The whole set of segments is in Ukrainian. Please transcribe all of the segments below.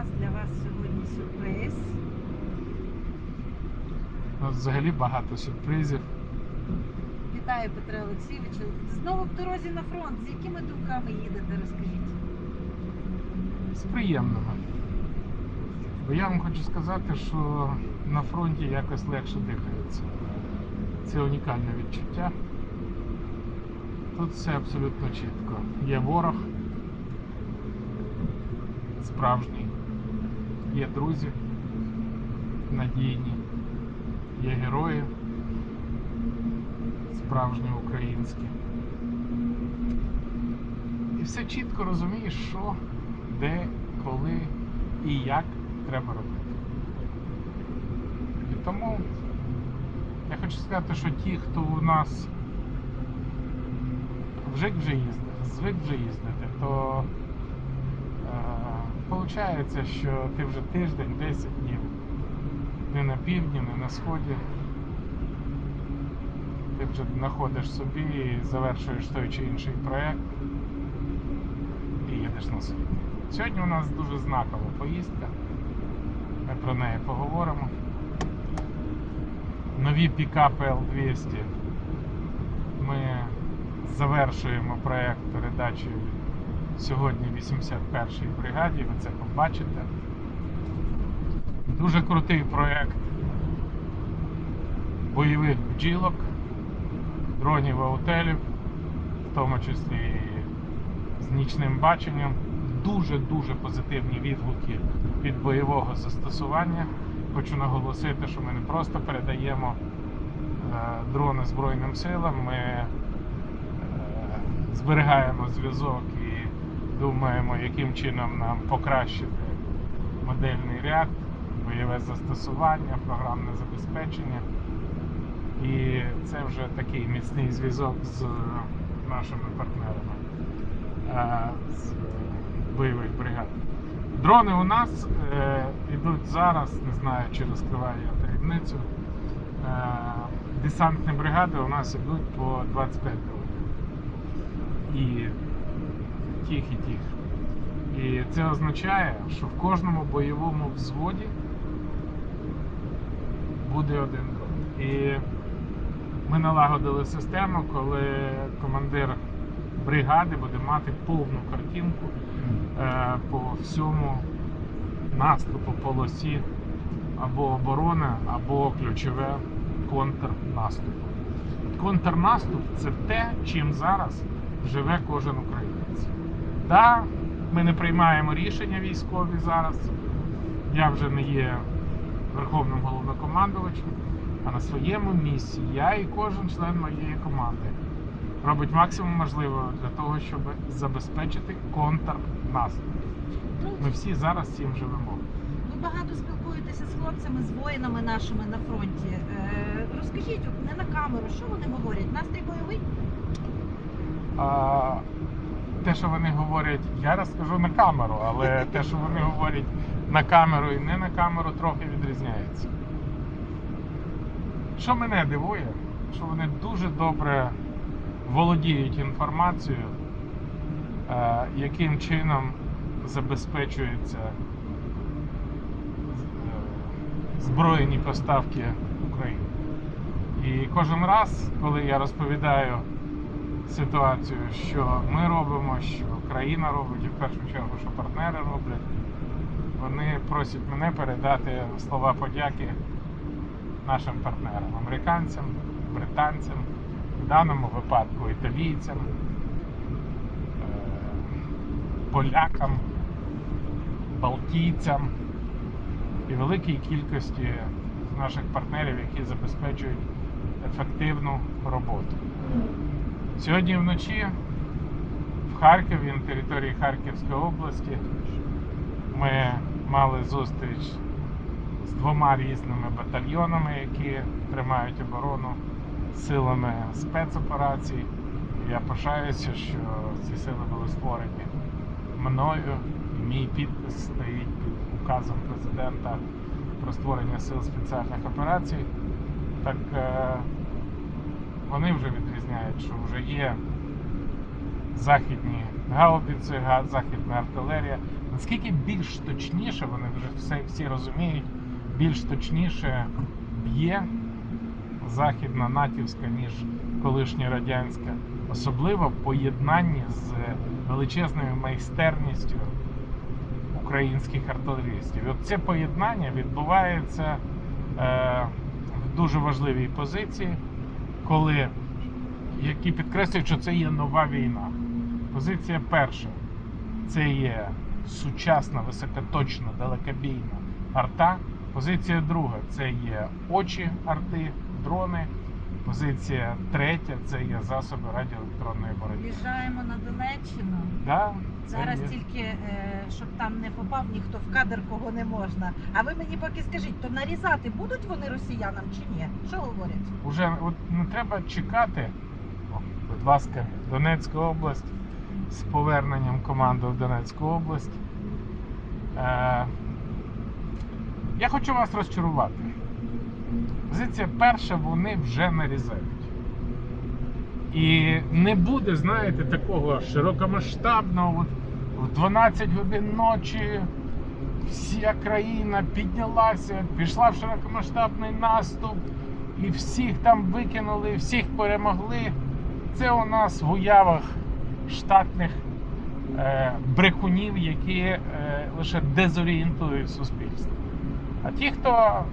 нас для вас сьогодні сюрприз. Взагалі багато сюрпризів. Вітаю, Петре Олексійовичу. Знову в дорозі на фронт. З якими думками їдете, розкажіть. з приємними. Бо я вам хочу сказати, що на фронті якось легше дихається. Це унікальне відчуття. Тут все абсолютно чітко. Є ворог, справжній, є друзі, надійні, є герої, справжні українські. І все чітко розумієш, що, де, коли і як треба робити. І тому я хочу сказати, що ті, хто у нас вже вже їздить, звик вже їздити, то виходить, що ти вже тиждень, 10 днів не на півдні, не на сході. Ти вже знаходиш собі і завершуєш той чи інший проєкт і їдеш на схід. Сьогодні у нас дуже знакова поїздка. Ми про неї поговоримо. Нові пікапи L200. Ми завершуємо проєкт передачі сьогодні 81-й бригаді, ви це побачите. Дуже крутий проєкт бойових бджілок, дронів аутелів, в тому числі з нічним баченням. Дуже-дуже позитивні відгуки від бойового застосування. Хочу наголосити, що ми не просто передаємо е, дрони Збройним силам, ми е, зберігаємо зв'язок і думаємо, яким чином нам покращити модельний ряд, бойове застосування, програмне забезпечення. І це вже такий міцний зв'язок з нашими партнерами е, з бойових бригад. Дрони у нас е, йдуть зараз, не знаю, чи розкриваю я таємницю. Е, десантні бригади у нас йдуть по 25 дронів. І тих, і тих. І це означає, що в кожному бойовому взводі буде один дрон. І ми налагодили систему, коли командир бригади буде мати повну картинку е, по всьому наступу полосі або оборони, або ключове контрнаступ. Контрнаступ це те, чим зараз живе кожен українець. Да, ми не приймаємо рішення військові зараз. Я вже не є верховним головнокомандувачем, а на своєму місці я і кожен член моєї команди робить максимум можливого для того, щоб забезпечити контрнаступ. Ми всі зараз цим живемо. ви багато спілкуєтеся з хлопцями, з воїнами нашими на фронті. Е, розкажіть, не на камеру, що вони говорять? Настрій бойовий? А, те, що вони говорять, я розкажу на камеру, але те, що вони говорять на камеру і не на камеру, трохи відрізняється. Що мене дивує, що вони дуже добре володіють інформацією, е, яким чином забезпечуються е, збройні поставки України. І кожен раз, коли я розповідаю ситуацію, що ми робимо, що країна робить, і в першу чергу, що партнери роблять, вони просять мене передати слова подяки нашим партнерам, американцям, британцям, в даному випадку італійцям, е, полякам, балтійцям і великій кількості наших партнерів, які забезпечують ефективну роботу. Сьогодні вночі в Харкові, на території Харківської області, ми мали зустріч з двома різними батальйонами, які тримають оборону силами спецоперацій. Я пишаюся, що ці сили були створені мною. Мій підпис стоїть під указом президента про створення сил спеціальних операцій. Так е, вони вже відрізняють, що вже є західні гаубиці, західна артилерія, наскільки більш точніше, вони вже все всі розуміють, більш точніше б'є західна натівська, ніж колишня радянська, особливо в поєднанні з величезною майстерністю українських артилерістів. І от це поєднання відбувається е, в дуже важливій позиції, коли які підкреслюють, що це є нова війна. Позиція перша це є сучасна, високоточна, далекобійна арта. Позиція друга це є очі арти, дрони. Позиція третя це є засоби радіоелектронної боротьби. В'їжджаємо на Донеччину. Да, Зараз тільки е, щоб там не попав ніхто в кадр, кого не можна. А ви мені поки скажіть, то нарізати будуть вони росіянам чи ні? Що говорять? Уже от не треба чекати. О, будь ласка, Донецька область з поверненням команди в Донецьку область. Е, я хочу вас розчарувати. Позиція перша, вони вже нарізають. І не буде, знаєте, такого широкомасштабного. В 12 годин ночі вся країна піднялася, пішла в широкомасштабний наступ, і всіх там викинули, всіх перемогли. Це у нас в уявах штатних е, брехунів, які е, лише дезорієнтують суспільство. А ті, хто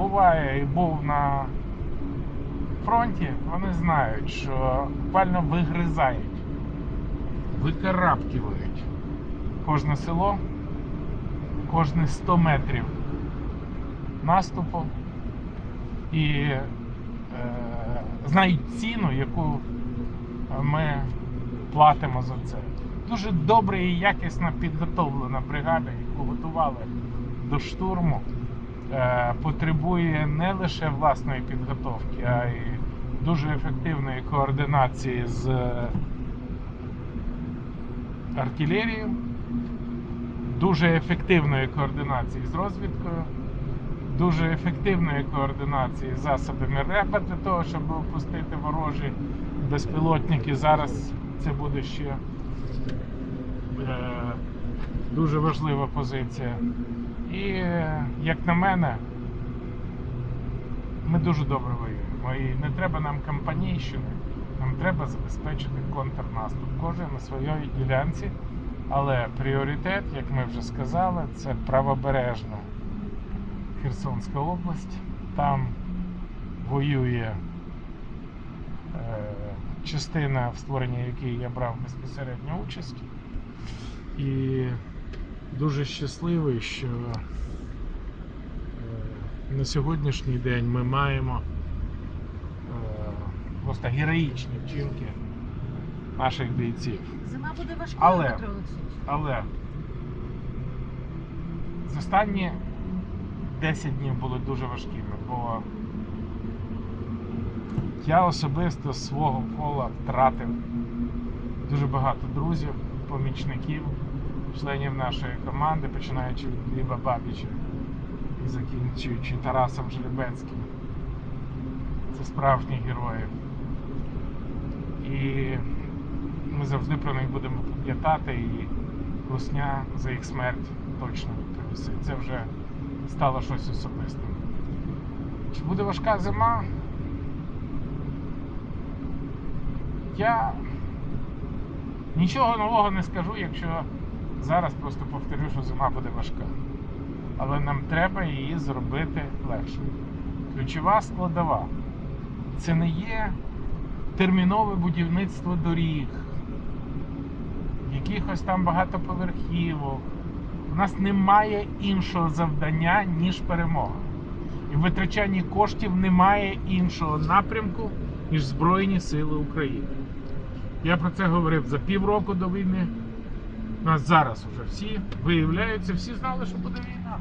буває і був на фронті, вони знають, що буквально вигризають, викарабкивають кожне село, кожні 100 метрів наступу і е, знають ціну, яку ми платимо за це. Дуже добре і якісно підготовлена бригада, яку готували до штурму, потребує не лише власної підготовки, а й дуже ефективної координації з артилерією, дуже ефективної координації з розвідкою, дуже ефективної координації з засобами РЕБа для того, щоб опустити ворожі безпілотники. Зараз це буде ще е, дуже важлива позиція. І, як на мене, ми дуже добре воюємо. І не треба нам кампанійщини, нам треба забезпечити контрнаступ. Кожен на своїй ділянці. Але пріоритет, як ми вже сказали, це правобережна Херсонська область. Там воює е, частина, в створенні якої я брав безпосередню участь. І дуже щасливий, що е, на сьогоднішній день ми маємо е, просто героїчні вчинки наших бійців. Зима буде важкою, Але- Але з останні 10 днів були дуже важкими, бо я особисто з свого кола втратив дуже багато друзів, помічників, членів нашої команди, починаючи від Гліба Бабіча і закінчуючи Тарасом Желебецьким. Це справжні герої. І ми завжди про них будемо пам'ятати і русня за їх смерть точно повісить. Це вже стало щось особисте. Чи буде важка зима? Я нічого нового не скажу, якщо зараз просто повторю, що зима буде важка. Але нам треба її зробити легше. Ключова складова це не є термінове будівництво доріг, якихось там багатоповерхівок. У нас немає іншого завдання, ніж перемога. І в витрачанні коштів немає іншого напрямку, ніж Збройні Сили України. Я про це говорив за півроку до війни. У нас зараз уже всі виявляються, всі знали, що буде війна.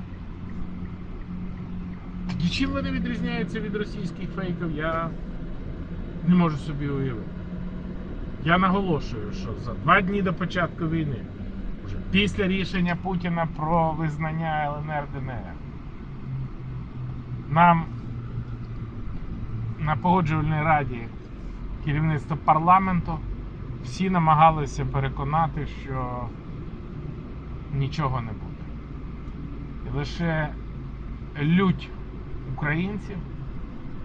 Чим вони відрізняються від російських фейків, я не можу собі уявити. Я наголошую, що за два дні до початку війни, вже після рішення Путіна про визнання ЛНР ДНР, нам на погоджувальній раді керівництво парламенту всі намагалися переконати, що нічого не буде. І лише лють українців,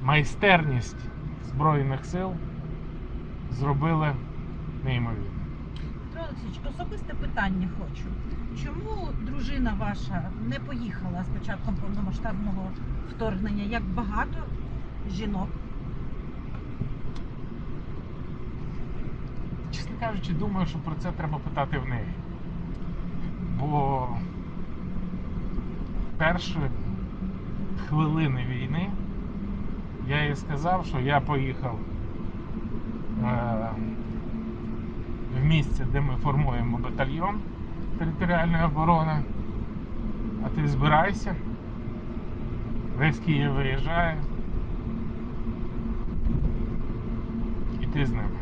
майстерність Збройних сил зробили неймовірно. Петро Олексійович, особисте питання хочу. Чому дружина ваша не поїхала з початком повномасштабного вторгнення, як багато жінок? Чесно кажучи, думаю, що про це треба питати в неї. Бо перші хвилини війни я їй сказав, що я поїхав е, в місце, де ми формуємо батальйон територіальної оборони. А ти збирайся. Весь Київ виїжджає. І ти з ними.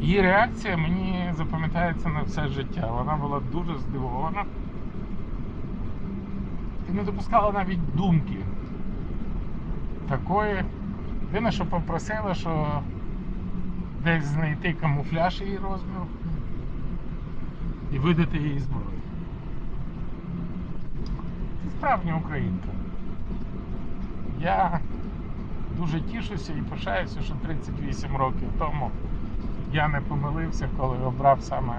Її реакція мені запам'ятається на все життя. Вона була дуже здивована. І не допускала навіть думки такої. Єдине, що попросила, що десь знайти камуфляж її розміру і видати їй зброю. Це справжня українка. Я дуже тішуся і пишаюся, що 38 років тому я не помилився, коли обрав саме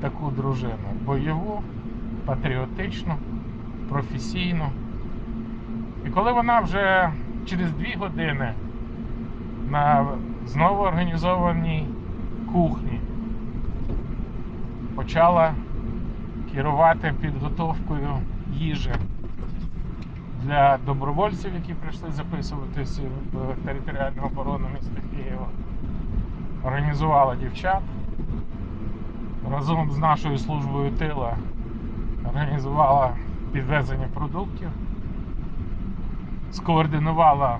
таку дружину. Бойову, патріотичну, професійну. І коли вона вже через дві години на знову організованій кухні почала керувати підготовкою їжі для добровольців, які прийшли записуватися в територіальну оборону міста Києва організувала дівчат разом з нашою службою тила організувала підвезення продуктів, скоординувала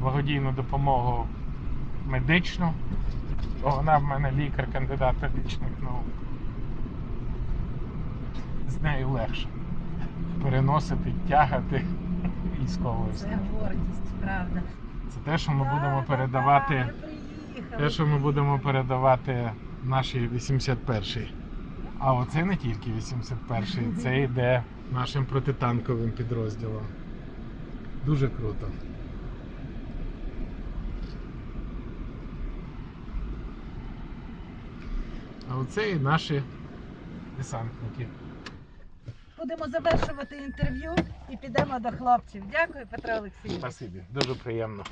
благодійну допомогу медичну. бо Вона в мене лікар, кандидат медичних наук. З нею легше переносити, тягати військовий Це гордість, правда. Це те, що ми будемо передавати. Те, що ми будемо передавати нашій 81-й. А оце не тільки 81-й, це йде нашим протитанковим підрозділом. Дуже круто. А оце і наші десантники. Будемо завершувати інтерв'ю і підемо до хлопців. Дякую, Петро Олексійович. Спасибі, дуже приємно.